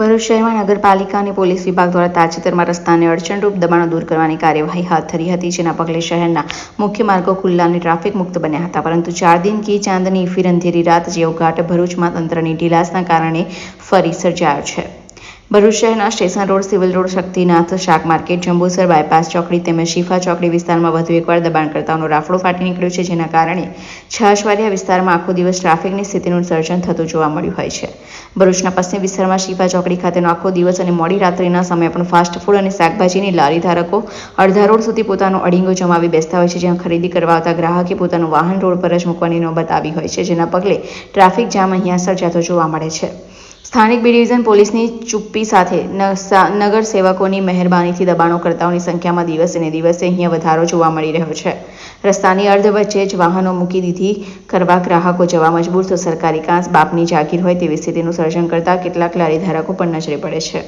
ભરૂચ શહેરમાં નગરપાલિકા અને પોલીસ વિભાગ દ્વારા તાજેતરમાં રસ્તાને અડચણરૂપ દબાણો દૂર કરવાની કાર્યવાહી હાથ ધરી હતી, જેના પગલે શહેરના મુખ્ય માર્ગો ખુલ્લા અને ટ્રાફિક મુક્ત બન્યા હતા. પરંતુ ચાર દિન કી ચાંદની ફિર અંધેરી રાત જેવો ઘાટ ભરૂચમાં તંત્રની ઢીલાસના કારણે ફરી સર્જાયો છે. ભરૂચ શહેરના station road civil road Shaktinath શાક માર્કેટ, જંબુસર બાયપાસ ચોકડી તેમજ શિફા ચોકડી વિસ્તારમાં વધુ એકવાર દબાણકર્તાઓનો રાફડો ફાટી નીકળ્યો છે, જેના કારણે છાશવાડિયા વિસ્તારમાં આખો દિવસ ટ્રાફિકની સ્થિતિનું સર્જન થતું જોવા મળ્યું હોય છે. ભરૂચના પશ્ચિમ વિસ્તારમાં શિફા ચોકડી ખાતેનો આખો દિવસ અને મોડી રાત્રિના સમયે પણ ફાસ્ટ ફૂડ અને શાકભાજીની લારી ધારકો અડધા રોડ સુધી પોતાનો અડીંગો જમાવી બેસતા હોય છે, જ્યાં ખરીદી કરવા આવતા ગ્રાહકે પોતાનું વાહન રોડ પર જ મૂકવાની નોબત આવી હોય છે, જેના પગલે ટ્રાફિક જામ અહીંયા સર્જાતો જોવા મળે છે. સ્થાનિક બી ડિવિઝન પોલીસની ચુપ્પી સાથે નગર સેવકોની મહેરબાનીથી દબાણોકર્તાઓની સંખ્યામાં દિવસે ને દિવસે અહીંયા વધારો જોવા મળી રહ્યો છે. રસ્તાની અર્ધ વચ્ચે જ વાહનો મૂકી દીધી કરવા ગ્રાહકો જવા મજબૂર, તો સરકારી કાંસ બાપની જાગીર હોય તેવી સ્થિતિનું સર્જન કરતા કેટલાક લારી ધારકો પણ નજરે પડે છે.